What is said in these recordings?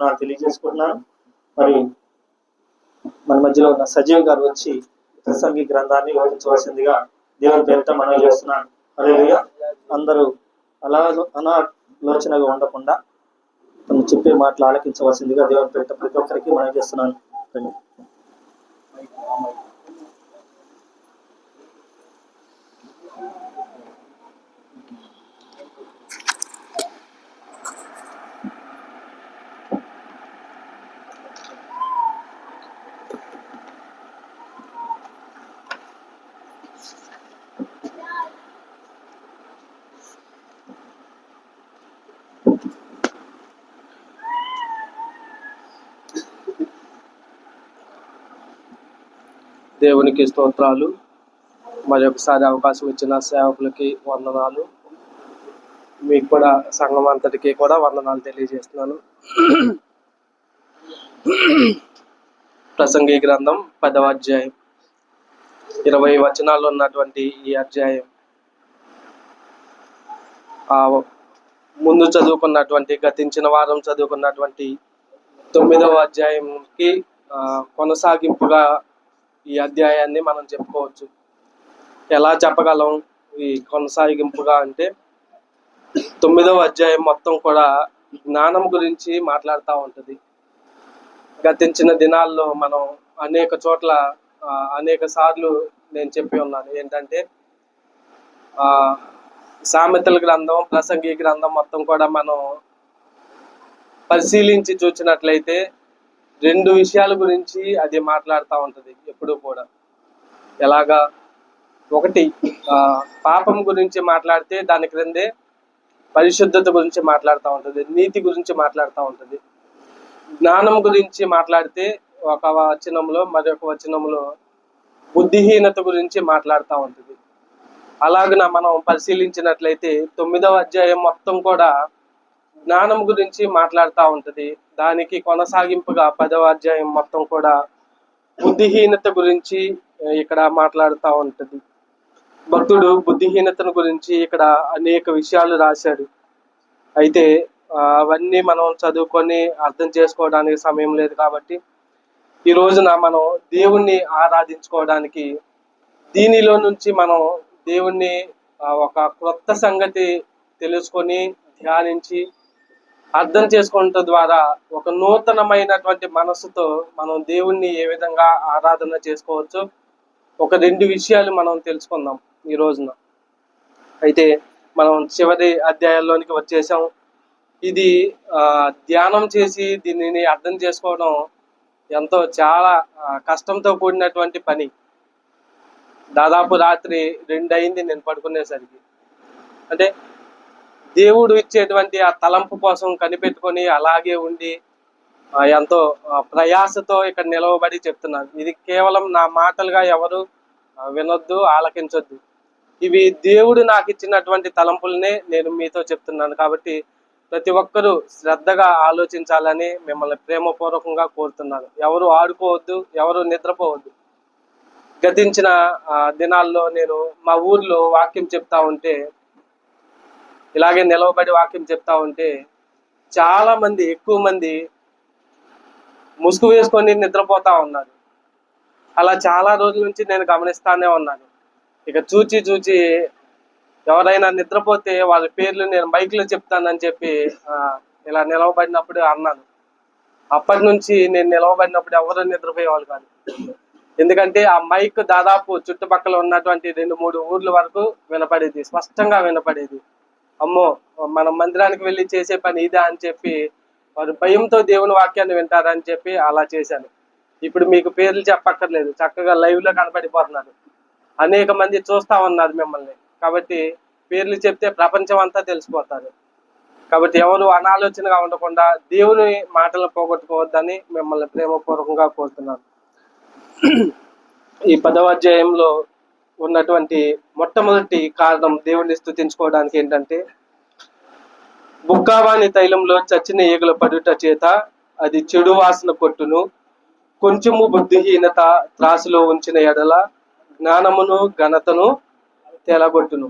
నాకు తెలియజేసుకుంటున్నాను. మరి మన మధ్యలో ఉన్న సజీవ్ గారు వచ్చి ప్రసంగి గ్రంథాన్ని వివరించవలసిందిగా దేవుని పేరుతో మనం చేస్తున్నాను. అదేవిధంగా అందరూ అలా అనాలోచనగా ఉండకుండా తను చెప్పే మాటలు ఆలకించవలసిందిగా దేవుని పేరుతో ప్రతి ఒక్కరికి మనం చేస్తున్నాను. దేవునికి స్తోత్రాలు. మరొకసారి అవకాశం ఇచ్చిన సేవకులకి వందనాలు. మీకు కూడా సంఘం అంతటికి కూడా వందనాలు తెలియజేస్తున్నాను. ప్రసంగి గ్రంథం పదవ అధ్యాయం. ఇరవై వచనాలు ఉన్నటువంటి ఈ అధ్యాయం. ఆ ముందు చదువుకున్నటువంటి గతించిన వారం చదువుకున్నటువంటి తొమ్మిదవ అధ్యాయంకి కొనసాగింపుగా ఈ అధ్యాయాన్ని మనం చెప్పుకోవచ్చు. ఎలా చెప్పగలం ఈ కొనసాగింపుగా అంటే తొమ్మిదవ అధ్యాయం మొత్తం కూడా జ్ఞానం గురించి మాట్లాడుతూ ఉంటుంది. గతించిన దినాల్లో మనం అనేక చోట్ల అనేక సార్లు నేను చెప్పి ఉన్నాను. ఏంటంటే సామెతల గ్రంథం ప్రసంగి గ్రంథం మొత్తం కూడా మనం పరిశీలించి చూసినట్లయితే రెండు విషయాల గురించి అది మాట్లాడుతూ ఉంటుంది ఎప్పుడూ కూడా. ఎలాగా? ఒకటి ఆ, పాపం గురించి మాట్లాడితే దాని క్రిందే పరిశుద్ధత గురించి మాట్లాడుతూ ఉంటుంది నీతి గురించి మాట్లాడుతూ ఉంటుంది. జ్ఞానం గురించి మాట్లాడితే ఒక వచనంలో మరొక వచనంలో బుద్ధిహీనత గురించి మాట్లాడుతూ ఉంటుంది. అలాగన మనం పరిశీలించినట్లయితే తొమ్మిదవ అధ్యాయం మొత్తం కూడా జ్ఞానం గురించి మాట్లాడుతూ ఉంటుంది. దానికి కొనసాగింపుగా పదవ అధ్యాయం మొత్తం కూడా బుద్ధిహీనత గురించి ఇక్కడ మాట్లాడుతూ ఉంటుంది. భక్తుడు బుద్ధిహీనతను గురించి ఇక్కడ అనేక విషయాలు రాశాడు. అయితే అవన్నీ మనం చదువుకొని అర్థం చేసుకోవడానికి సమయం లేదు కాబట్టి ఈ రోజున మనం దేవుణ్ణి ఆరాధించుకోవడానికి దీనిలో నుంచి మనం దేవుణ్ణి ఒక క్రొత్త సంగతి తెలుసుకొని ధ్యానించి అర్థం చేసుకోవటం ద్వారా ఒక నూతనమైనటువంటి మనసుతో మనం దేవుణ్ణి ఏ విధంగా ఆరాధన చేసుకోవచ్చు? ఒక రెండు విషయాలు మనం తెలుసుకుందాం ఈ రోజున. అయితే మనం చివరి అధ్యాయాల్లోనికి వచ్చేసాం. ఇది ధ్యానం చేసి దీనిని అర్థం చేసుకోవడం ఎంతో చాలా కష్టంతో కూడినటువంటి పని. దాదాపు రాత్రి రెండు అయింది నేను పడుకునేసరికి. అంటే దేవుడు ఇచ్చేటువంటి ఆ తలంపు కోసం కనిపెట్టుకొని అలాగే ఉండి ఎంతో ప్రయాసతో ఇక్కడ నిలవబడి చెప్తున్నాను ఇది కేవలం నా మాటలుగా ఎవరు వినొద్దు ఆలకించొద్దు. ఇవి దేవుడు నాకు ఇచ్చినటువంటి తలంపులనే నేను మీతో చెప్తున్నాను. కాబట్టి ప్రతి ఒక్కరూ శ్రద్ధగా ఆలోచించాలని మిమ్మల్ని ప్రేమపూర్వకంగా కోరుతున్నాను. ఎవరు ఆడుకోవద్దు ఎవరు నిద్రపోవద్దు. గతించిన దినాల్లో నేను మా ఊర్లో వాక్యం చెప్తా ఉంటే ఇలాగే నిలవబడి వాక్యం చెప్తా ఉంటే చాలా మంది ఎక్కువ మంది ముసుగు వేసుకొని నిద్రపోతా ఉన్నారు. అలా చాలా రోజుల నుంచి నేను గమనిస్తానే ఉన్నాను. ఇక చూచి చూచి ఎవరైనా నిద్రపోతే వాళ్ళ పేర్లు నేను మైక్లో చెప్తానని చెప్పి ఇలా నిలవబడినప్పుడు అన్నాను. అప్పటి నుంచి నేను నిలవబడినప్పుడు ఎవరు నిద్రపోయేవాళ్ళు కాదు. ఎందుకంటే ఆ మైక్ దాదాపు చుట్టుపక్కల ఉన్నటువంటి రెండు మూడు ఊర్ల వరకు వినపడేది స్పష్టంగా వినపడేది. అమ్మో మన మందిరానికి వెళ్ళి చేసే పని ఇదా అని చెప్పి వారు భయంతో దేవుని వాక్యాన్ని వింటారని చెప్పి అలా చేశాను. ఇప్పుడు మీకు పేర్లు చెప్పక్కర్లేదు. చక్కగా లైవ్లో కనపడిపోతున్నారు. అనేక మంది చూస్తా ఉన్నారు మిమ్మల్ని. కాబట్టి పేర్లు చెప్తే ప్రపంచం అంతా తెలిసిపోతారు. కాబట్టి ఎవరు అనాలోచనగా ఉండకుండా దేవుని మాటలు పోగొట్టుకోవద్దని మిమ్మల్ని ప్రేమపూర్వకంగా కోరుతున్నాను. ఈ పదవ అధ్యాయంలో ఉన్నటువంటి మొట్టమొదటి కారణం దేవుణ్ణి స్థుతించుకోవడానికి ఏంటంటే బుక్కావాణి తైలంలో చచ్చిన ఈగల పడుట చేత అది చెడు వాసన కొట్టును. కొంచెము బుద్ధిహీనత త్రాసులో ఉంచిన ఎడల జ్ఞానమును ఘనతను తేలగొట్టును.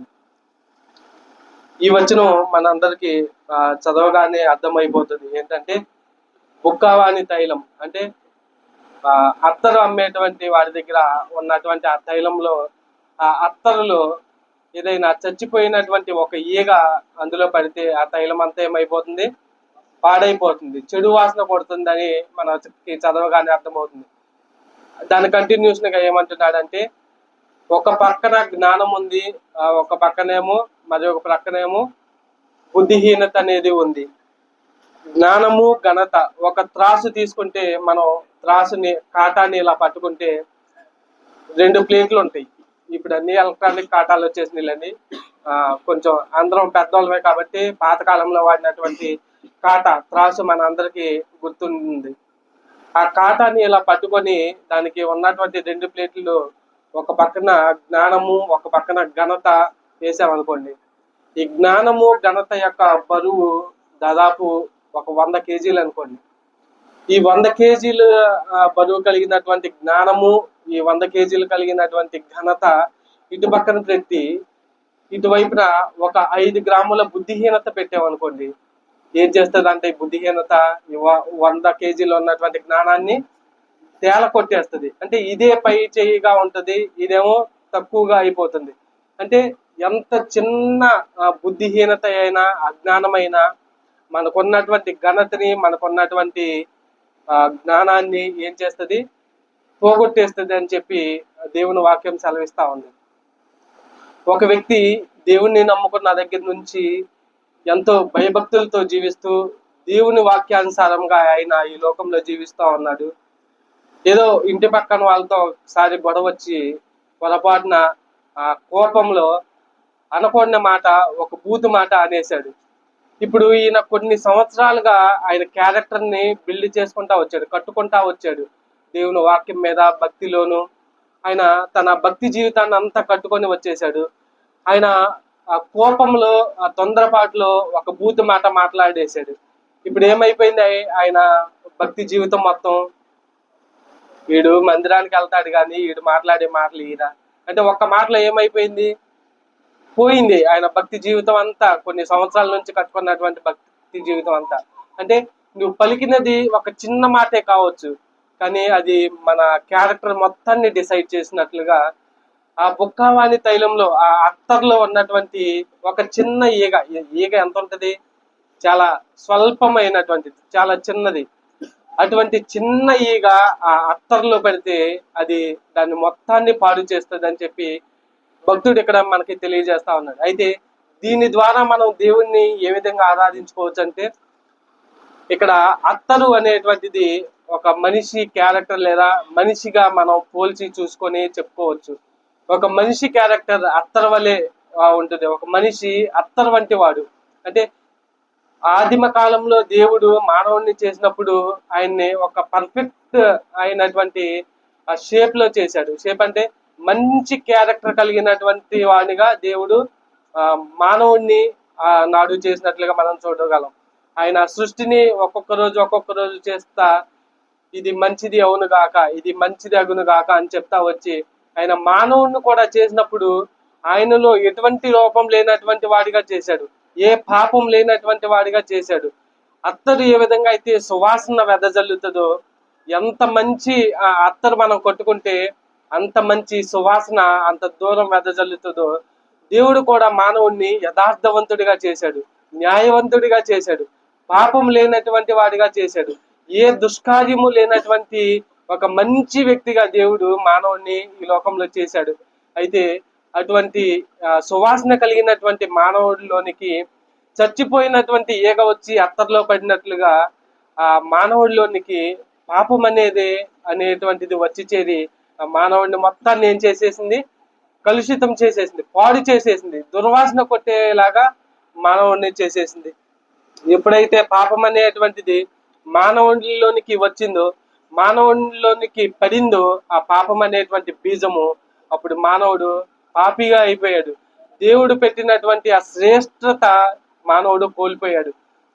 ఈ వచనం మనందరికీ చదవగానే అర్థమైపోతుంది. ఏంటంటే బుక్కావాణి తైలం అంటే అత్తరు అమ్మేటువంటి వారి దగ్గర ఉన్నటువంటి ఆ తైలంలో ఆ అత్తరులో ఏదైనా చచ్చిపోయినటువంటి ఒక ఈగ అందులో పడితే ఆ తైలం అంతా ఏమైపోతుంది? పాడైపోతుంది. చెడు వాసన కొడుతుందని మనకి చదవగానే అర్థమవుతుంది. దాని కంటిన్యూస్గా ఏమంటున్నాడంటే ఒక పక్కన జ్ఞానం ఉంది ఒక పక్కనేమో మరి ఒక పక్కనేమో బుద్ధిహీనత అనేది ఉంది. జ్ఞానము ఘనత ఒక త్రాసు తీసుకుంటే మనం త్రాసుని కాటాన్ని ఇలా పట్టుకుంటే రెండు ప్లేట్లు ఉంటాయి. ఇప్పుడు అన్ని ఎలక్ట్రానిక్ కాటాలు వచ్చేసినాయిలండి. ఆ కొంచెం అందరం పెద్దవాళ్ళమే కాబట్టి పాతకాలంలో వాడినటువంటి కాట త్రాసు మన అందరికి గుర్తుంది ఆ కాటాని ఇలా పట్టుకొని దానికి ఉన్నటువంటి రెండు ప్లేట్లు ఒక పక్కన జ్ఞానము ఒక పక్కన ఘనత వేసామనుకోండి. ఈ జ్ఞానము ఘనత యొక్క బరువు దాదాపు ఒక వంద కేజీలు అనుకోండి ఈ వంద కేజీలు బరువు కలిగినటువంటి జ్ఞానము ఈ వంద కేజీలు కలిగినటువంటి ఘనత ఇటు పక్కన పెట్టి ఇటువైపున ఒక ఐదు గ్రాముల బుద్ధిహీనత పెట్టామనుకోండి ఏం చేస్తుంది అంటే ఈ బుద్ధిహీనత ఈ వ- వంద కేజీలు ఉన్నటువంటి జ్ఞానాన్ని తేల కొట్టేస్తుంది. అంటే ఇదే పై చేయిగా ఉంటుంది ఇదేమో తక్కువగా అయిపోతుంది. అంటే ఎంత చిన్న బుద్ధిహీనత అయినా అజ్ఞానమైనా మనకున్నటువంటి ఘనతని మనకున్నటువంటి జ్ఞానాన్ని ఏం చేస్తుంది? పోగొట్టేస్తుంది అని చెప్పి దేవుని వాక్యం సెలవిస్తా ఉంది. ఒక వ్యక్తి దేవుణ్ణి నమ్ముకున్న దగ్గర నుంచి ఎంతో భయభక్తులతో జీవిస్తూ దేవుని వాక్యానుసారంగా ఆయన ఈ లోకంలో జీవిస్తూ ఉన్నాడు. ఏదో ఇంటి పక్కన వాళ్ళతో ఒకసారి గొడవ వచ్చి పొరపాటున ఆ కోపంలో అనకూడని మాట ఒక బూతు మాట అనేశాడు. ఇప్పుడు ఈయన కొన్ని సంవత్సరాలుగా ఆయన క్యారెక్టర్ని బిల్డ్ చేసుకుంటా వచ్చాడు కట్టుకుంటా వచ్చాడు. దేవుని వాక్యం మీద భక్తిలోను ఆయన తన భక్తి జీవితాన్ని అంతా కట్టుకొని వచ్చేసాడు ఆయన ఆ కోపంలో ఆ తొందరపాటులో ఒక బూతు మాట మాట్లాడేశాడు. ఇప్పుడు ఏమైపోయింది? ఆయన భక్తి జీవితం మొత్తం వీడు మందిరానికి వెళ్తాడు కానీ వీడు మాట్లాడే మాటలు ఈయన. అంటే ఒక్క మాటలో ఏమైపోయింది? పోయింది ఆయన భక్తి జీవితం అంతా కొన్ని సంవత్సరాల నుంచి కట్టుకున్నటువంటి భక్తి జీవితం అంతా. అంటే నువ్వు పలికినది ఒక చిన్న మాటే కావచ్చు కానీ అది మన క్యారెక్టర్ మొత్తాన్ని డిసైడ్ చేసినట్లుగా ఆ బుక్కావాణి తైలంలో ఆ అత్తర్లో ఉన్నటువంటి ఒక చిన్న ఈగ ఈగ ఎంత ఉంటది? చాలా స్వల్పమైనటువంటిది చాలా చిన్నది. అటువంటి చిన్న ఈగ ఆ అత్తర్లో పెడితే అది దాన్ని మొత్తాన్ని పాడు చేస్తుంది అని చెప్పి భక్తుడు ఇక్కడ మనకి తెలియజేస్తా ఉన్నాడు. అయితే దీని ద్వారా మనం దేవుణ్ణి ఏ విధంగా ఆరాధించుకోవచ్చు అంటే ఇక్కడ అత్తరు అనేటువంటిది ఒక మనిషి క్యారెక్టర్ లేదా మనిషిగా మనం పోల్చి చూసుకొని చెప్పుకోవచ్చు. ఒక మనిషి క్యారెక్టర్ అత్తర్ వలె ఉంటుంది. ఒక మనిషి అత్తర్ వంటి వాడు. అంటే ఆదిమ కాలంలో దేవుడు మానవుణ్ణి చేసినప్పుడు ఆయన్ని ఒక పర్ఫెక్ట్ అయినటువంటి ఆ షేప్లో చేశాడు. షేప్ అంటే మంచి క్యారెక్టర్ కలిగినటువంటి వాడిగా దేవుడు మానవుణ్ణి ఆ నాడు చేసినట్లుగా మనం చూడగలం. ఆయన సృష్టిని ఒక్కొక్క రోజు ఒక్కొక్క రోజు చేస్తా ఇది మంచిది అవును గాక ఇది మంచిది అగును గాక అని చెప్తా వచ్చి ఆయన మానవుణ్ణి కూడా చేసినప్పుడు ఆయనలో ఎటువంటి లోపం లేనటువంటి వాడిగా చేశాడు. ఏ పాపం లేనటువంటి వాడిగా చేశాడు. అత్తరు ఏ విధంగా అయితే సువాసన వెదజల్లుతుందో ఎంత మంచి ఆ అత్తరు మనం కొట్టుకుంటే అంత మంచి సువాసన అంత దూరం వెదజల్లుతుందో దేవుడు కూడా మానవుణ్ణి యథార్థవంతుడిగా చేశాడు న్యాయవంతుడిగా చేశాడు పాపం లేనటువంటి వాడిగా చేశాడు. ఏ దుష్కార్యము లేనటువంటి ఒక మంచి వ్యక్తిగా దేవుడు మానవుణ్ణి ఈ లోకంలో చేశాడు. అయితే అటువంటి సువాసన కలిగినటువంటి మానవుడిలోనికి చచ్చిపోయినటువంటి ఈగ వచ్చి అత్తర్లో పడినట్లుగా ఆ మానవుడిలోనికి పాపం అనేది అనేటువంటిది వచ్చి చేరి మానవుడిని మొత్తాన్ని ఏం చేసేసింది? కలుషితం చేసేసింది పాడు చేసేసింది దుర్వాసన కొట్టేలాగా మానవుడిని చేసేసింది. ఎప్పుడైతే పాపం అనేటువంటిది మానవుడిలోనికి వచ్చిందో మానవుడిలోనికి పడిందో ఆ పాపం అనేటువంటి బీజము అప్పుడు మానవుడు పాపిగా అయిపోయాడు. దేవుడు పెట్టినటువంటి ఆ శ్రేష్టత మానవుడు కోల్పోయాడు.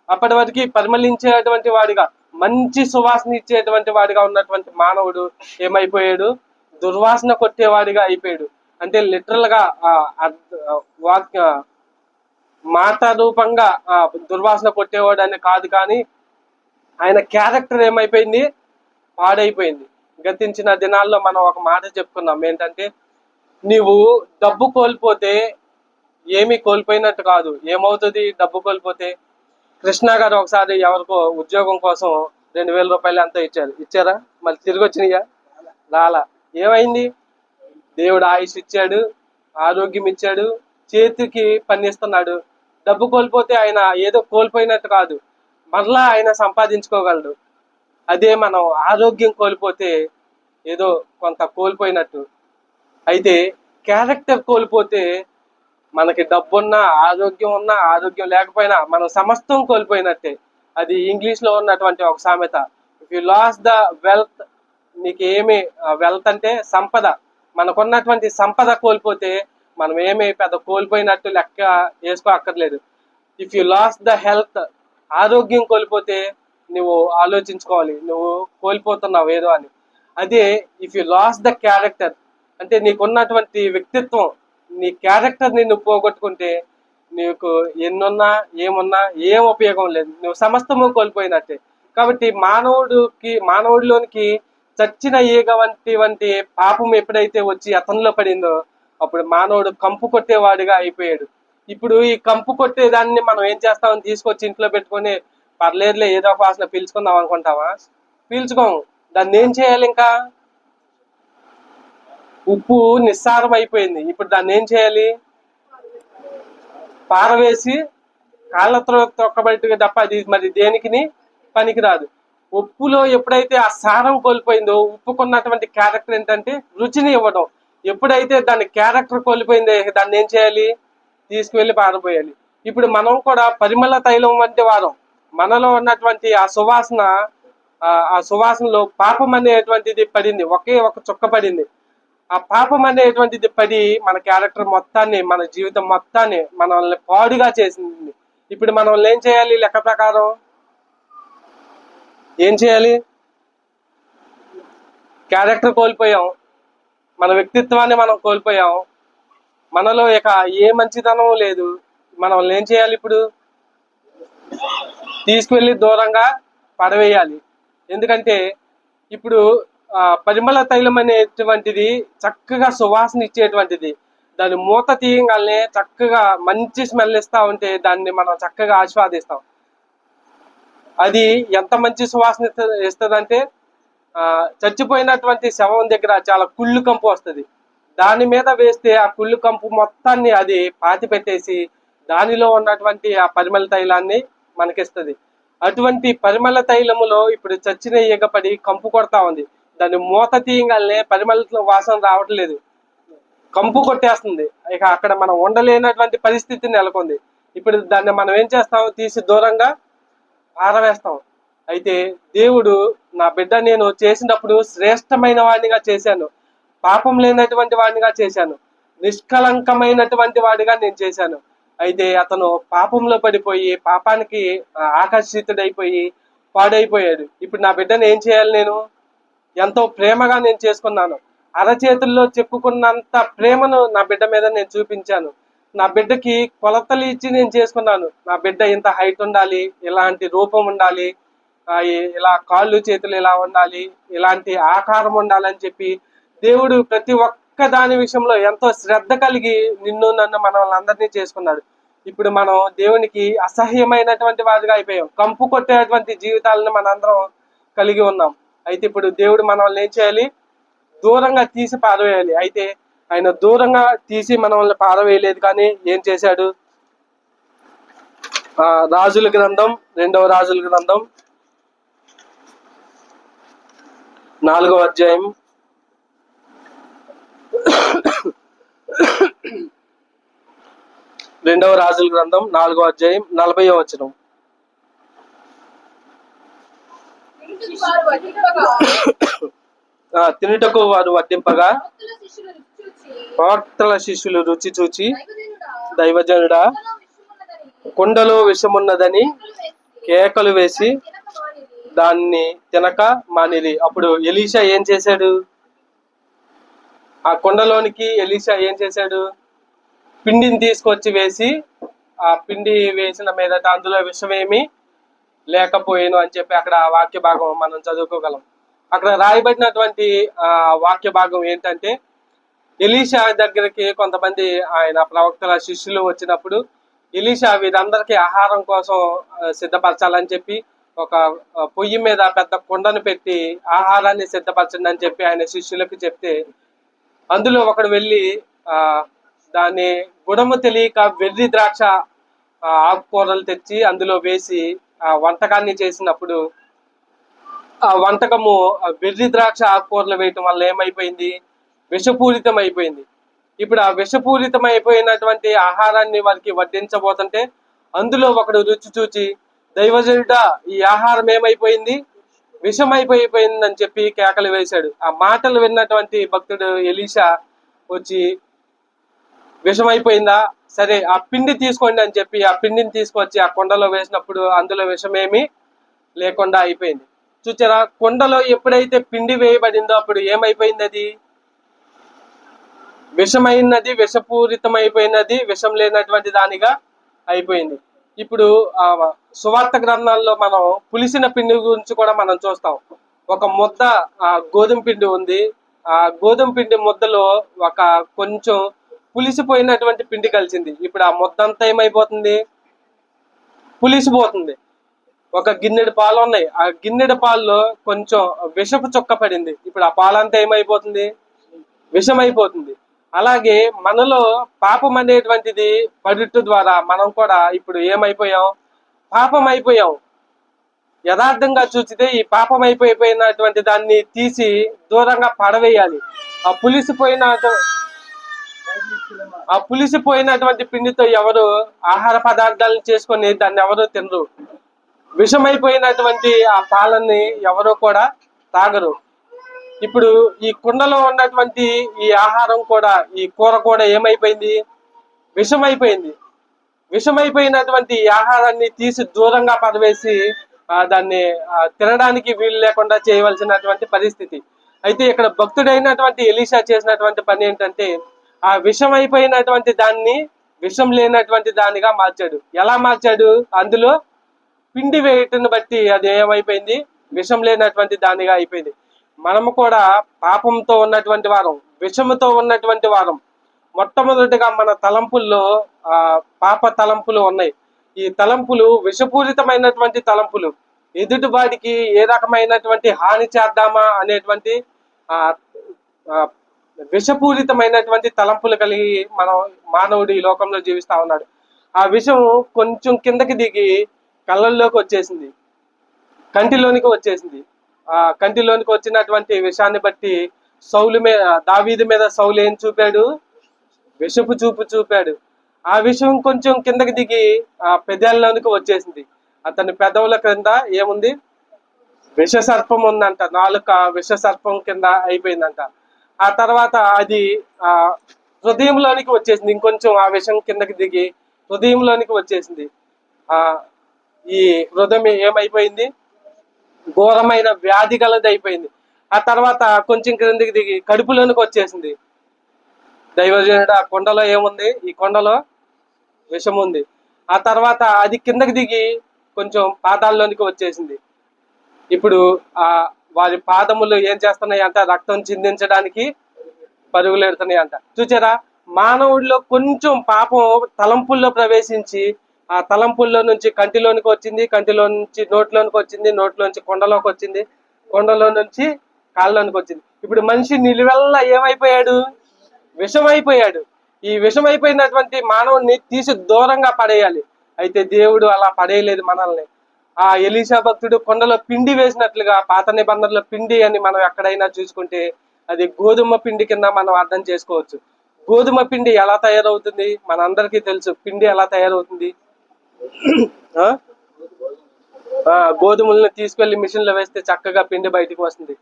అప్పటి వరకు పరిమళించేటువంటి వాడిగా మంచి సువాసన ఇచ్చేటువంటి వాడిగా ఉన్నటువంటి మానవుడు ఏమైపోయాడు? దుర్వాసన కొట్టేవాడిగా అయిపోయాడు. అంటే లిటరల్గా అర్థ- వాక్య మాట రూపంగా దుర్వాసన కొట్టేవాడు అని కాదు కానీ ఆయన క్యారెక్టర్ ఏమైపోయింది? పాడైపోయింది. గతించిన దినాల్లో మనం ఒక మాట చెప్పుకున్నాం. ఏంటంటే నీవు డబ్బు కోల్పోతే ఏమీ కోల్పోయినట్టు కాదు. ఏమవుతుంది డబ్బు కోల్పోతే? కృష్ణ గారు ఒకసారి ఎవరికో ఉద్యోగం కోసం రెండు వేల రూపాయలు అంతా ఇచ్చారు. ఇచ్చారా? మళ్ళీ తిరిగి వచ్చినాయా? రాలా. ఏమైంది? దేవుడు ఆయుష్ ఇచ్చాడు ఆరోగ్యం ఇచ్చాడు చేతికి పనిస్తున్నాడు డబ్బు కోల్పోతే ఆయన ఏదో కోల్పోయినట్టు కాదు. మరలా ఆయన సంపాదించుకోగలడు. అదే మనం ఆరోగ్యం కోల్పోతే ఏదో కొంత కోల్పోయినట్టు. అయితే క్యారెక్టర్ కోల్పోతే మనకి డబ్బున్నా ఆరోగ్యం ఉన్నా ఆరోగ్యం లేకపోయినా మనం సమస్తం కోల్పోయినట్టే. అది ఇంగ్లీష్లో ఉన్నటువంటి ఒక సామెత. If you lose the wealth నీకు ఏమి వెల్త్ అంటే సంపద. మనకున్నటువంటి సంపద కోల్పోతే మనం ఏమి పెద్ద కోల్పోయినట్టు లెక్క వేసుకో అక్కర్లేదు if you lose the health ఆరోగ్యం కోల్పోతే నువ్వు ఆలోచించుకోవాలి. నువ్వు కోల్పోతున్నావు ఏదో అని. అదే if you lose the character అంటే నీకున్నటువంటి వ్యక్తిత్వం నీ క్యారెక్టర్ నిన్ను పోగొట్టుకుంటే నీకు ఎన్నున్నా ఏమున్నా ఏం ఉపయోగం లేదు. నువ్వు సమస్తము కోల్పోయినట్టే. కాబట్టి మానవుడికి మానవుడిలోనికి చచ్చిన ఈగ వంటి వంటి పాపం ఎప్పుడైతే వచ్చి అతనిలో పడిందో అప్పుడు మానవుడు కంపు కొట్టేవాడిగా అయిపోయాడు. ఇప్పుడు ఈ కంపు కొట్టేదాన్ని మనం ఏం చేస్తామని తీసుకొచ్చి ఇంట్లో పెట్టుకొని పర్లేదులే ఏదో ఒక వాసన పీల్చుకుందాం అనుకుంటావా? పీల్చుకోము దాన్ని ఏం చేయాలి ఇంకా? ఉప్పు నిస్సారం అయిపోయింది. ఇప్పుడు దాన్ని ఏం చేయాలి? పారవేసి కాళ్ళతో తొక్కబెట్టుగా తప్ప అది మరి దేనికి పనికిరాదు. ఉప్పులో ఎప్పుడైతే ఆ సారం కోల్పోయిందో ఉప్పుకున్నటువంటి క్యారెక్టర్ ఏంటంటే రుచిని ఇవ్వడం. ఎప్పుడైతే దాని క్యారెక్టర్ కోల్పోయిందో దాన్ని ఏం చేయాలి? తీసుకువెళ్ళి పారబోయాలి. ఇప్పుడు మనం కూడా పరిమళ తైలం వంటి వారం మనలో ఉన్నటువంటి ఆ సువాసన ఆ- ఆ సువాసనలో పాపం అనేటువంటిది పడింది. ఒకే ఒక చుక్క పడింది. ఆ పాపం అనేటువంటిది పడి మన క్యారెక్టర్ మొత్తాన్ని మన జీవితం మొత్తాన్ని మనల్ని పాడుగా చేసింది. ఇప్పుడు మనం ఏం చేయాలి లెక్క ప్రకారం? ఏం చేయాలి? క్యారెక్టర్ కోల్పోయాం. మన వ్యక్తిత్వాన్ని మనం కోల్పోయాం. మనలో ఇక ఏ మంచితనం లేదు. మనం ఏం చేయాలి ఇప్పుడు? తీసుకువెళ్ళి దూరంగా పడవేయాలి. ఎందుకంటే ఇప్పుడు పరిమళ తైలం అనేటువంటిది చక్కగా సువాసన ఇచ్చేటువంటిది. దాని మూత తీయగానే చక్కగా మంచి స్మెల్ ఇస్తా ఉంటే దాన్ని మనం చక్కగా ఆస్వాదిస్తాం. అది ఎంత మంచి సువాసన ఇస్తుంది అంటే చచ్చిపోయినటువంటి శవం దగ్గర చాలా కుళ్ళు కంపు వస్తుంది. దాని మీద వేస్తే ఆ కుళ్ళు కంపు మొత్తాన్ని అది పాతి పెట్టేసి దానిలో ఉన్నటువంటి ఆ పరిమళ తైలాన్ని మనకిస్తుంది. అటువంటి పరిమళ తైలములో ఇప్పుడు చచ్చిన ఈగపడి కంపు కొడతా ఉంది. దాన్ని మూత తీయగానే పరిమళ వాసన రావట్లేదు. కంపు కొట్టేస్తుంది. ఇక అక్కడ మనం ఉండలేనటువంటి పరిస్థితి నెలకొంది. ఇప్పుడు దాన్ని మనం ఏం చేస్తాం? తీసి దూరంగా పారవేస్తాం అయితే దేవుడు నా బిడ్డ నేను చేసినప్పుడు శ్రేష్టమైన వాడినిగా చేశాను. పాపం లేనటువంటి వాడినిగా చేశాను. నిష్కలంకమైనటువంటి వాడిగా నేను చేశాను. అయితే అతను పాపంలో పడిపోయి పాపానికి ఆకర్షితుడైపోయి పాడైపోయాడు. ఇప్పుడు నా బిడ్డను ఏం చేయాలి నేను? ఎంతో ప్రేమగా నేను చేసుకున్నాను. అరచేతుల్లో చెప్పుకున్నంత ప్రేమను నా బిడ్డ మీద నేను చూపించాను. నా బిడ్డకి కొలతలు ఇచ్చి నేను చేసుకున్నాను. నా బిడ్డ ఇంత హైట్ ఉండాలి ఇలాంటి రూపం ఉండాలి ఇలా కాళ్ళు చేతులు ఇలా ఉండాలి ఇలాంటి ఆకారం ఉండాలని చెప్పి దేవుడు ప్రతి ఒక్క దాని విషయంలో ఎంతో శ్రద్ధ కలిగి నిన్ను నన్ను మనల్ని వాళ్ళందరినీ చేసుకున్నాడు. ఇప్పుడు మనం దేవునికి అసహ్యమైనటువంటి వారిగా అయిపోయాం. కంపు కొట్టేటువంటి జీవితాలను మనందరం కలిగి ఉన్నాం. అయితే ఇప్పుడు దేవుడు మనల్ని ఏం చేయాలి? దూరంగా తీసి పారవేయాలి. అయితే ఆయన దూరంగా తీసి మనల్ని పారవేయలేదు కానీ ఏం చేశాడు? ఆ రాజుల గ్రంథం రెండవ రాజుల గ్రంథం నాలుగవ అధ్యాయం. రెండవ రాజుల గ్రంథం నాలుగో అధ్యాయం నలభై వచనం. తినుటకు వారు వడ్డింపగా. భక్తుల శిష్యులు రుచి చూచి, ప్రవక్తల శిష్యులు రుచి చూచి దైవజనుడా, కుండలో విషమున్నదని కేకలు వేసి, దాన్ని తినక మానిరి. అప్పుడు ఎలీషా ఏం చేశాడు? ఆ కుండలోనికి ఎలీషా ఏం చేశాడు? పిండిని తీసుకొచ్చి వేసి ఆ పిండి వేసిన మీదట అందులో విషమేమి లేకపోయాను అని చెప్పి అక్కడ ఆ వాక్య భాగం మనం చదువుకోగలం. అక్కడ రాయబడినటువంటి ఆ వాక్య భాగం ఏంటంటే ఎలీషా దగ్గరికి కొంతమంది ఆయన ప్రవక్తల శిష్యులు వచ్చినప్పుడు ఎలీషా వీరందరికీ ఆహారం కోసం సిద్ధపరచాలని చెప్పి ఒక పొయ్యి మీద పెద్ద కుండను పెట్టి ఆహారాన్ని సిద్ధపరచండి అని చెప్పి ఆయన శిష్యులకు చెప్తే అందులో ఒకడు వెళ్ళి ఆ దాన్ని గుణము తెలియక వెర్రి ద్రాక్ష ఆకుకూరలు తెచ్చి అందులో వేసి ఆ వంటకాన్ని చేసినప్పుడు ఆ వంటకము వెర్రి ద్రాక్ష ఆకుకూరలు వేయటం వల్ల ఏమైపోయింది? విషపూరితం అయిపోయింది ఇప్పుడు ఆ విషపూరితం అయిపోయినటువంటి ఆహారాన్ని వారికి వడ్డించబోతుంటే అందులో ఒకడు రుచి చూచి దైవజనుడా ఈ ఆహారం ఏమైపోయింది? విషమైపోయిపోయిందని చెప్పి కేకలు వేశాడు. ఆ మాటలు విన్నటువంటి భక్తుడు ఎలీషా వచ్చి విషం అయిపోయిందా సరే ఆ పిండి తీసుకోండి అని చెప్పి ఆ పిండిని తీసుకొచ్చి ఆ కొండలో వేసినప్పుడు అందులో విషమేమి లేకుండా అయిపోయింది. చూచారా? కొండలో ఎప్పుడైతే పిండి వేయబడిందో అప్పుడు ఏమైపోయింది అది? విషమైనది విషపూరితమైపోయినది విషం లేనటువంటి దానిగా అయిపోయింది. ఇప్పుడు ఆ సువార్త గ్రంథాల్లో మనం పులిసిన పిండి గురించి కూడా మనం చూస్తాం. ఒక ముద్ద ఆ గోధుమ పిండి ఉంది. ఆ గోధుమ పిండి ముద్దలో ఒక కొంచెం పులిసిపోయినటువంటి పిండి కలిసింది. ఇప్పుడు ఆ ముద్ద అంతా ఏమైపోతుంది? పులిసిపోతుంది. ఒక గిన్నెడు పాలు ఉన్నాయి. ఆ గిన్నెడు పాల్లో కొంచెం విషపు చుక్క పడింది. ఇప్పుడు ఆ పాలంతా ఏమైపోతుంది? విషమైపోతుంది. అలాగే మనలో పాపం అనేటువంటిది పడుట ద్వారా మనం కూడా ఇప్పుడు ఏమైపోయాం? పాపం అయిపోయాం యథార్థంగా చూచితే ఈ పాపం అయిపోయిపోయినటువంటి దాన్ని తీసి దూరంగా పడవేయాలి. ఆ పులిసిపోయిన ఆ పులిసిపోయినటువంటి పిండితో ఎవరు ఆహార పదార్థాలను చేసుకొని దాన్ని ఎవరు తినరు. విషమైపోయినటువంటి ఆ పాలన్ని ఎవరు కూడా తాగరు. ఇప్పుడు ఈ కుండలో ఉన్నటువంటి ఈ ఆహారం కూడా ఈ కూర కూడా ఏమైపోయింది? విషమైపోయింది. విషమైపోయినటువంటి ఈ ఆహారాన్ని తీసి దూరంగా పడవేసి దాన్ని తినడానికి వీలు లేకుండా చేయవలసినటువంటి పరిస్థితి. అయితే ఇక్కడ భక్తుడైనటువంటి ఎలీషా చేసినటువంటి పని ఏంటంటే ఆ విషం అయిపోయినటువంటి దాన్ని విషం లేనటువంటి దానిగా మార్చాడు. ఎలా మార్చాడు? అందులో పిండి వేయటను బట్టి అది ఏమైపోయింది? విషం లేనటువంటి దానిగా అయిపోయింది. మనము కూడా పాపంతో ఉన్నటువంటి వారం విషముతో ఉన్నటువంటి వారం. మొట్టమొదటిగా మన తలంపుల్లో పాప తలంపులు ఉన్నాయి. ఈ తలంపులు విషపూరితమైనటువంటి తలంపులు. ఎదుటివాడికి ఏ రకమైనటువంటి హాని చేద్దామా అనేటువంటి విషపూరితమైనటువంటి తలంపులు కలిగి మనం మానవుడు ఈ లోకంలో జీవిస్తా ఉన్నాడు. ఆ విషం కొంచెం కిందకి దిగి కళ్ళల్లోకి వచ్చేసింది. కంటిలోనికి వచ్చేసింది. కంటిలోనికి వచ్చినటువంటి విషయాన్ని బట్టి సౌలు మీద దావీది మీద సౌలు ఏం చూపాడు? విషపు చూపు చూపాడు. ఆ విషయం కొంచెం కిందకి దిగి ఆ పెదాల్లోనికి వచ్చేసింది. అతని పెదవుల క్రింద ఏముంది? విష సర్పం ఉందంట. నాలుక విష సర్పం కింద అయిపోయిందంట. ఆ తర్వాత అది ఆ హృదయంలోనికి వచ్చేసింది. ఇంకొంచెం ఆ విషం కిందకి దిగి హృదయంలోనికి వచ్చేసింది. ఆ ఈ హృదయం ఏమైపోయింది? ఘోరమైన వ్యాధి గలది అయిపోయింది. ఆ తర్వాత కొంచెం క్రిందికి దిగి కడుపులోనికి వచ్చేసింది. దైవజనుడు ఆ కొండలో ఏముంది? ఈ కొండలో విషం ఉంది ఆ తర్వాత అది కిందకి దిగి కొంచెం పాదాల్లోనికి వచ్చేసింది. ఇప్పుడు ఆ వారి పాదములు ఏం చేస్తున్నాయి అంట రక్తం చిందించడానికి పరుగులు ఎడుతున్నాయి అంట చూచారా? మానవుడిలో కొంచెం పాపం తలంపుల్లో ప్రవేశించి ఆ తలంపుల్లో నుంచి కంటిలోనికి వచ్చింది కంటిలో నుంచి నోట్లోనికి వచ్చింది నోట్లోంచి కొండలోకి వచ్చింది కొండలో నుంచి కాళ్ళలోనికి వచ్చింది. ఇప్పుడు మనిషి నిలువెల్లా ఏమైపోయాడు? విషమైపోయాడు. ఈ విషమైపోయినటువంటి మానవుడిని తీసి దూరంగా పడేయాలి. అయితే దేవుడు అలా పడేయలేదు మనల్ని. ఆ ఎలీషా భక్తుడు కొండలో పిండి వేసినట్లుగా పాత నిబంధనలో పిండి అని మనం ఎక్కడైనా చూసుకుంటే అది గోధుమ పిండి కింద మనం అర్థం చేసుకోవచ్చు. గోధుమ పిండి ఎలా తయారవుతుంది? మనందరికీ తెలుసు పిండి ఎలా తయారవుతుంది? గోధుమలను తీసుకెళ్ళి మిషన్లో వేస్తే చక్కగా పిండి బయటకు వస్తుంది.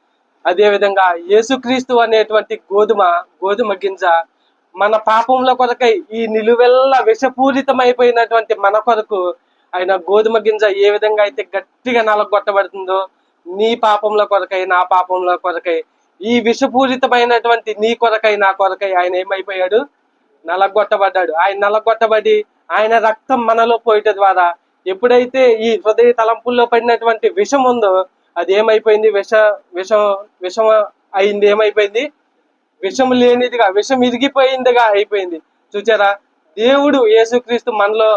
అదే విధంగా యేసుక్రీస్తు అనేటువంటి గోధుమ గోధుమ గింజ మన పాపంలో కొరకై ఈ నిలువెల్ల విషపూరితమైపోయినటువంటి మన కొరకు ఆయన గోధుమ గింజ ఏ విధంగా అయితే గట్టిగా నలగొట్టబడుతుందో నీ పాపంలో కొరకై నా పాపంలో కొరకై ఈ విషపూరితమైనటువంటి నీ కొరకై నా కొరకై ఆయన ఏమైపోయాడు? నలగొట్టబడ్డాడు. ఆయన నలగొట్టబడి ఆయన రక్తం మనలో పోయట ద్వారా ఎప్పుడైతే ఈ హృదయ తలంపుల్లో పడినటువంటి విషం ఉందో అది ఏమైపోయింది? విష విషం విషం అయింది ఏమైపోయింది? విషం లేనిదిగా విషం ఇరిగిపోయిందిగా అయిపోయింది. చూచారా? దేవుడు యేసుక్రీస్తు మనలో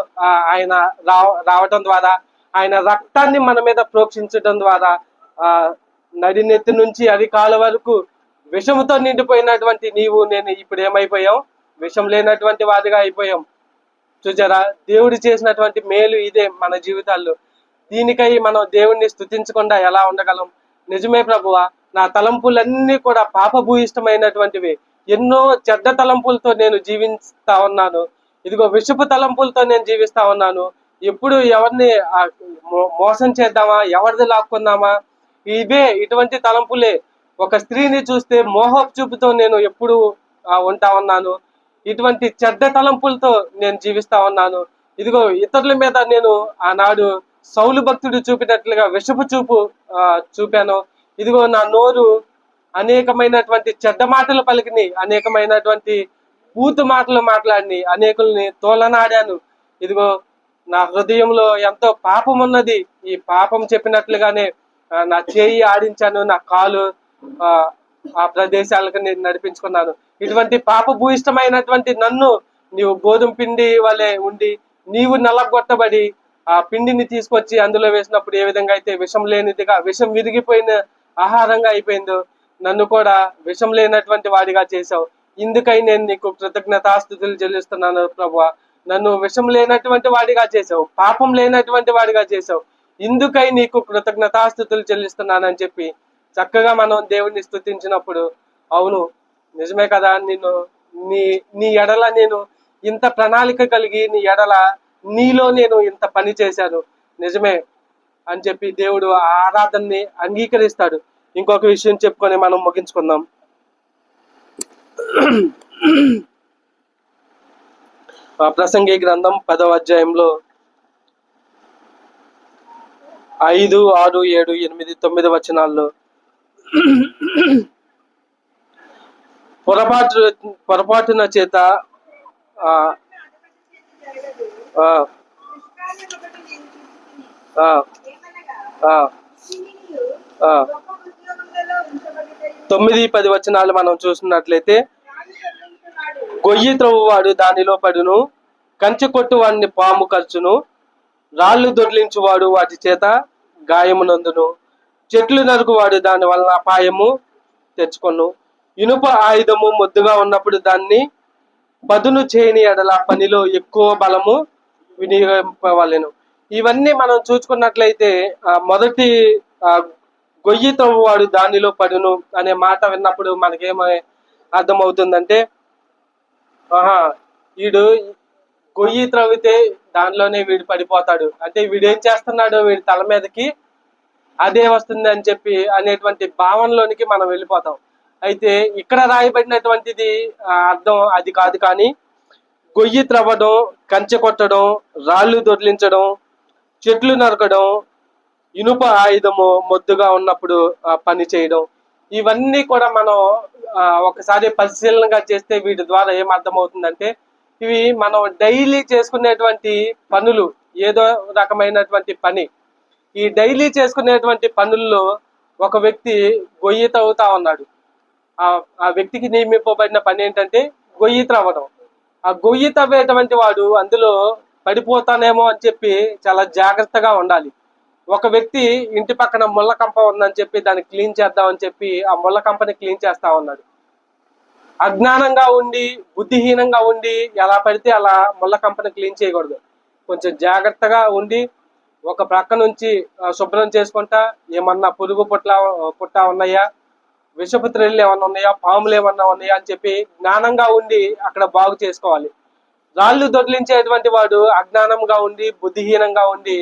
ఆయన రావ రావటం ద్వారా ఆయన రక్తాన్ని మన మీద ప్రోక్షించడం ద్వారా ఆ నడినెత్తి నుంచి అరికాల వరకు విషముతో నిండిపోయినటువంటి నీవు నేను ఇప్పుడు ఏమైపోయాం? విషం లేనటువంటి వాదిగా అయిపోయాం. చూచారా? దేవుడు చేసినటువంటి మేలు ఇదే మన జీవితాల్లో. దీనికై మనం దేవుణ్ణి స్థుతించకుండా ఎలా ఉండగలం? నిజమే ప్రభువా నా తలంపులన్నీ కూడా పాపభూయిష్టమైనటువంటివి. ఎన్నో చెడ్డ తలంపులతో నేను జీవిస్తా ఉన్నాను. ఇదిగో విషపు తలంపులతో నేను జీవిస్తా ఉన్నాను. ఎప్పుడు ఎవరిని మోసం చేద్దామా? ఎవరిది లాక్కుందామా? ఇవే ఇటువంటి తలంపులే. ఒక స్త్రీని చూస్తే మోహపు చూపుతో నేను ఎప్పుడు ఉంటా ఉన్నాను. ఇటువంటి చెడ్డ తలంపులతో నేను జీవిస్తా ఉన్నాను. ఇదిగో ఇతరుల మీద నేను ఆనాడు సౌలు భక్తుడు చూపినట్లుగా విషపు చూపు ఆ, చూపాను. ఇదిగో నా నోరు అనేకమైనటువంటి చెడ్డ మాటలు పలికిని అనేకమైనటువంటి పూతు మాటలు మాట్లాడిని అనేకుల్ని తోలనాడాను. ఇదిగో నా హృదయంలో ఎంతో పాపం ఉన్నది ఈ పాపం చెప్పినట్లుగానే నా చేయి ఆడించాను నా కాలు ఆ, ప్రదేశాలకు నేను నడిపించుకున్నాను. ఇటువంటి పాప భూయిష్టమైనటువంటి నన్ను నీవు గోధుమ పిండి వలె ఉండి నీవు నల్లగొట్టబడి ఆ పిండిని తీసుకొచ్చి అందులో వేసినప్పుడు ఏ విధంగా అయితే విషం లేనిదిగా విషం విరిగిపోయిన ఆహారంగా అయిపోయిందో నన్ను కూడా విషం లేనటువంటి వాడిగా చేశావు. ఇందుకై నేను నీకు కృతజ్ఞతాస్థుతులు చెల్లిస్తున్నాను ప్రభు నన్ను విషం లేనటువంటి వాడిగా చేసావు పాపం లేనటువంటి వాడిగా చేసావు ఇందుకై నీకు కృతజ్ఞతాస్థుతులు చెల్లిస్తున్నానని చెప్పి చక్కగా మనం దేవుణ్ణి స్థుతించినప్పుడు అవును నిజమే కదా నేను నీ నీ ఎడల నేను ఇంత ప్రణాళిక కలిగి నీ ఎడల నీలో నేను ఇంత పని చేశాను. నిజమే అని చెప్పి దేవుడు ఆ ఆరాధనని అంగీకరిస్తాడు. ఇంకొక విషయం చెప్పుకొని మనం ముగించుకుందాం. ఆ ప్రసంగి గ్రంథం పదవ అధ్యాయంలో ఐదు ఆరు ఏడు ఎనిమిది తొమ్మిది వచనాల్లో పొరపాటు పొరపాటున చేత తొమ్మిది పది వచనాలు మనం చూసినట్లయితే గొయ్యి త్రవ్వువాడు దానిలో పడును కంచె కొట్టు వాడిని పాము ఖర్చును రాళ్ళు దొర్లించువాడు వాటి చేత గాయమునందును. చెట్లు నరుకువాడు దాని వలన అపాయము తెచ్చుకొను. ఇనుప ఆయుధము ముద్దుగా ఉన్నప్పుడు దాన్ని పదును చేయని ఎడల పనిలో ఎక్కువ బలము వినియోగింపవలెను. ఇవన్నీ మనం చూసుకున్నట్లయితే మొదటి గొయ్యి తవ్వువాడు దానిలో పడును అనే మాట విన్నప్పుడు మనకేమో అర్థమవుతుందంటే ఆహా వీడు గొయ్యి త్రవ్వితే దానిలోనే వీడు పడిపోతాడు. అంటే వీడు ఏం చేస్తున్నాడు వీడి తల మీదకి అదే వస్తుంది అని చెప్పి అనేటువంటి భావనలోనికి మనం వెళ్ళిపోతాం. అయితే ఇక్కడ రాయబడినటువంటిది అర్థం అది కాదు కానీ గొయ్యి త్రవ్వడం కంచె కొట్టడం రాళ్ళు దొర్లించడం చెట్లు నరకడం ఇనుప ఆయుధము మొద్దుగా ఉన్నప్పుడు పని చేయడం ఇవన్నీ కూడా మనం ఒకసారి పరిశీలనగా చేస్తే వీటి ద్వారా ఏం అర్థమవుతుందంటే ఇవి మనం డైలీ చేసుకునేటువంటి పనులు ఏదో రకమైనటువంటి పని ఈ డైలీ చేసుకునేటువంటి పనుల్లో ఒక వ్యక్తి గొయ్యి తవ్వుతా ఉన్నాడు. ఆ వ్యక్తికి నియమింపబడిన పని ఏంటంటే గొయ్యి త్రవ్వడం ఆ గొయ్యి తవ్వేటువంటి వాడు అందులో పడిపోతానేమో అని చెప్పి చాలా జాగ్రత్తగా ఉండాలి. ఒక వ్యక్తి ఇంటి పక్కన ముళ్ళ కంప ఉందని చెప్పి దాన్ని క్లీన్ చేద్దామని చెప్పి ఆ ముళ్ళ కంపని క్లీన్ చేస్తా ఉన్నాడు. అజ్ఞానంగా ఉండి బుద్ధిహీనంగా ఉండి ఎలా పడితే అలా ముళ్ళ కంపని క్లీన్ చేయకూడదు. కొంచెం జాగ్రత్తగా ఉండి ఒక ప్రక్క నుంచి శుభ్రం చేసుకుంటా ఏమన్నా పురుగు పుట్ల పుట్ట ఉన్నాయా? విషపు త్రెళ్ళు ఏమన్నా ఉన్నాయా? పాములు ఏమన్నా ఉన్నాయా అని చెప్పి జ్ఞానంగా ఉండి అక్కడ బాగు చేసుకోవాలి. రాళ్ళు దొరిలించేటువంటి వాడు అజ్ఞానంగా ఉండి బుద్ధిహీనంగా ఉండి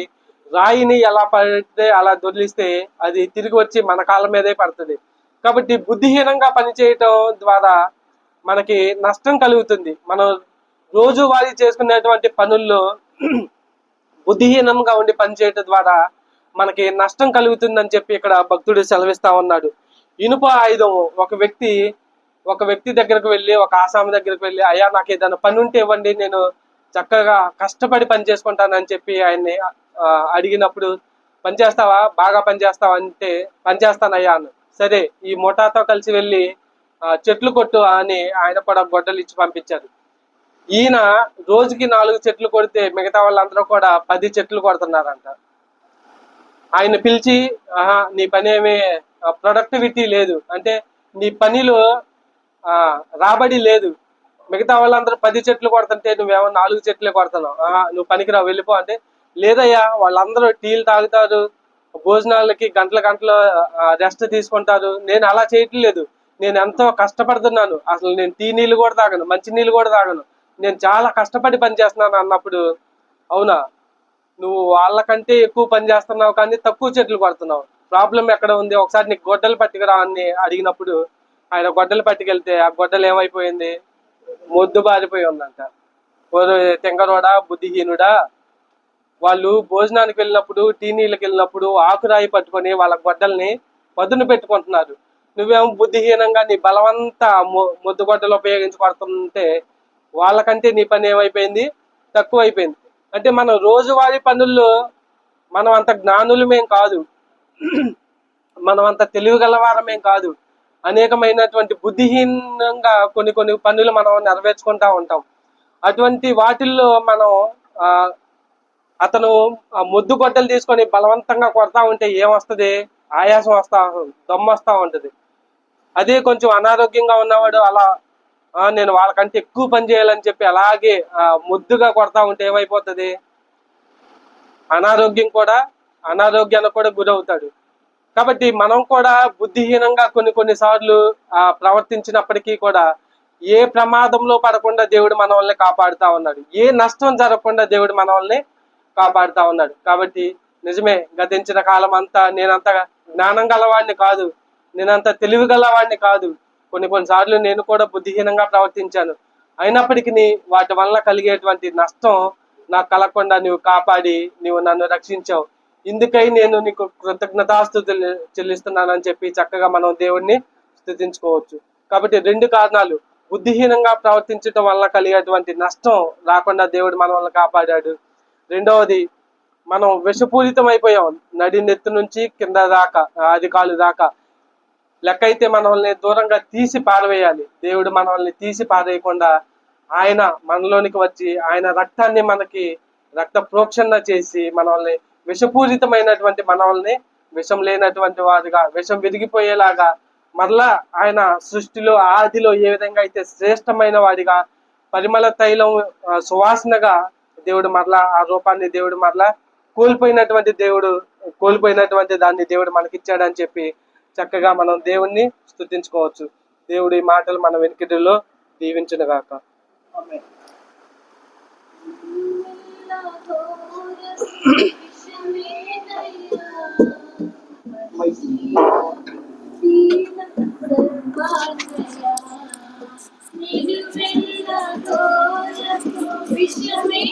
రాయిని ఎలా పడితే అలా దొరిలిస్తే అది తిరిగి వచ్చి మన కాళ్ళ మీదే పడుతుంది. కాబట్టి బుద్ధిహీనంగా పనిచేయటం ద్వారా మనకి నష్టం కలుగుతుంది. మనం రోజువారీ చేసుకునేటువంటి పనుల్లో బుద్ధిహీనంగా ఉండి పనిచేయటం ద్వారా మనకి నష్టం కలుగుతుందని చెప్పి ఇక్కడ భక్తుడు సెలవిస్తా ఉన్నాడు. ఇనుప ఆయుధం ఒక వ్యక్తి ఒక వ్యక్తి దగ్గరకు వెళ్ళి ఒక ఆసామి దగ్గరకు వెళ్ళి అయ్యా నాకు ఏదైనా పని ఉంటే ఇవ్వండి నేను చక్కగా కష్టపడి పని చేసుకుంటానని చెప్పి ఆయన్ని అడిగినప్పుడు పనిచేస్తావా బాగా పనిచేస్తావా అంటే పనిచేస్తానయ్యా అన్న సరే ఈ ముఠాతో కలిసి వెళ్ళి చెట్లు కొట్టు అని ఆయన కూడా గొడ్డలు ఇచ్చి పంపించారు. ఈయన రోజుకి నాలుగు చెట్లు కొడితే మిగతా వాళ్ళందరూ కూడా పది చెట్లు కొడుతున్నారంట. ఆయన పిలిచి ఆహా నీ పని ఏమి ప్రొడక్టివిటీ లేదు. అంటే నీ పనిలో రాబడి లేదు. మిగతా వాళ్ళందరూ పది చెట్లు కొడుతుంటే నువ్వేమో నాలుగు చెట్లే కొడుతున్నావు. ఆహా నువ్వు పనికిరావు వెళ్ళిపో. అంటే లేదయ్యా వాళ్ళందరూ టీలు తాగుతారు భోజనాలకి గంటల గంటలు రెస్ట్ తీసుకుంటారు. నేను అలా చేయట్లేదు. నేను ఎంతో కష్టపడుతున్నాను. అసలు నేను టీ నీళ్ళు కూడా తాగను మంచి నీళ్ళు కూడా తాగను. నేను చాలా కష్టపడి పని చేస్తున్నాను అన్నప్పుడు. అవునా? నువ్వు వాళ్ళకంటే ఎక్కువ పని చేస్తున్నావు కానీ తక్కువ చెట్లు పడుతున్నావు. ప్రాబ్లం ఎక్కడ ఉంది? ఒకసారి నీకు గొడ్డలు పట్టుకురా అని అడిగినప్పుడు ఆయన గొడ్డలు పట్టుకెళ్తే ఆ గొడ్డలు ఏమైపోయింది? మొద్దు బారిపోయి ఉందంట. తెంగరోడా బుద్ధిహీనుడా? వాళ్ళు భోజనానికి వెళ్ళినప్పుడు టీ నీళ్ళకి వెళ్ళినప్పుడు ఆకురాయి పట్టుకొని వాళ్ళ గొడ్డల్ని పదును పెట్టుకుంటున్నారు. నువ్వేమో బుద్ధిహీనంగా నీ బలవంతా మొ- మొద్దు గొడ్డలు ఉపయోగించి వాళ్ళకంటే నీ పని ఏమైపోయింది? తక్కువ అయిపోయింది అంటే మనం రోజువారీ పనుల్లో మనం అంత జ్ఞానులమేం కాదు. మనం అంత తెలివి గలవారమేం కాదు. అనేకమైనటువంటి బుద్ధిహీనంగా కొన్ని కొన్ని పనులు మనం నెరవేర్చుకుంటా ఉంటాం. అటువంటి వాటిల్లో మనం అతను ముద్దు గొడ్డలు తీసుకొని బలవంతంగా కొడతా ఉంటే ఏమొస్తుంది? ఆయాసం వస్తా దమ్ము వస్తూ ఉంటుంది. అదే కొంచెం అనారోగ్యంగా ఉన్నవాడు అలా నేను వాళ్ళకంటే ఎక్కువ పని చేయాలని చెప్పి అలాగే ముద్దుగా కొడతా ఉంటే ఏమైపోతుంది? అనారోగ్యం కూడా అనారోగ్యానికి కూడా గురవుతాడు. కాబట్టి మనం కూడా బుద్ధిహీనంగా కొన్ని కొన్ని సార్లు ఆ, ప్రవర్తించినప్పటికీ కూడా ఏ ప్రమాదంలో పడకుండా దేవుడు మనల్ని కాపాడుతా ఉన్నాడు. ఏ నష్టం జరగకుండా దేవుడు మనల్ని కాపాడుతా ఉన్నాడు. కాబట్టి నిజమే గతించిన కాలం అంతా నేనంత జ్ఞానం గలవాడిని కాదు. నేనంత తెలివి గలవాడిని కాదు. కొన్ని కొన్ని సార్లు నేను కూడా బుద్ధిహీనంగా ప్రవర్తించాను. అయినప్పటికీ వాటి వల్ల కలిగేటువంటి నష్టం నాకు కలగకుండా నువ్వు కాపాడి నువ్వు నన్ను రక్షించావు. ఇందుకై నేను నీకు కృతజ్ఞతాస్థుతులు చెల్లిస్తున్నానని చెప్పి చక్కగా మనం దేవుణ్ణి స్థుతించుకోవచ్చు. కాబట్టి రెండు కారణాలు. బుద్ధిహీనంగా ప్రవర్తించడం వల్ల కలిగేటువంటి నష్టం రాకుండా దేవుడు మనల్ని వల్ల కాపాడాడు. రెండవది మనం విషపూరితం అయిపోయాం నడి నెత్తి నుంచి కింద దాకా ఆది కాలు దాకా. లెక్క అయితే మనల్ని దూరంగా తీసి పారవేయాలి. దేవుడు మనల్ని తీసి పారేయకుండా ఆయన మనలోనికి వచ్చి ఆయన రక్తాన్ని మనకి రక్త ప్రోక్షణ చేసి మనల్ని విషపూరితమైనటువంటి మనల్ని విషం లేనటువంటి వారిగా విషం విరిగిపోయేలాగా మరలా ఆయన సృష్టిలో ఆదిలో ఏ విధంగా అయితే శ్రేష్టమైన వాడిగా పరిమళ తైలం సువాసనగా దేవుడు మరలా ఆ రూపాన్ని దేవుడు మరలా కోల్పోయినటువంటి దేవుడు కోల్పోయినటువంటి దాన్ని దేవుడు మనకిచ్చాడని చెప్పి చక్కగా మనం దేవుణ్ణి స్థుతించుకోవచ్చు. దేవుడి మాటలు మన వెనుకటిలో దీవించునుగాక. విశ్వమే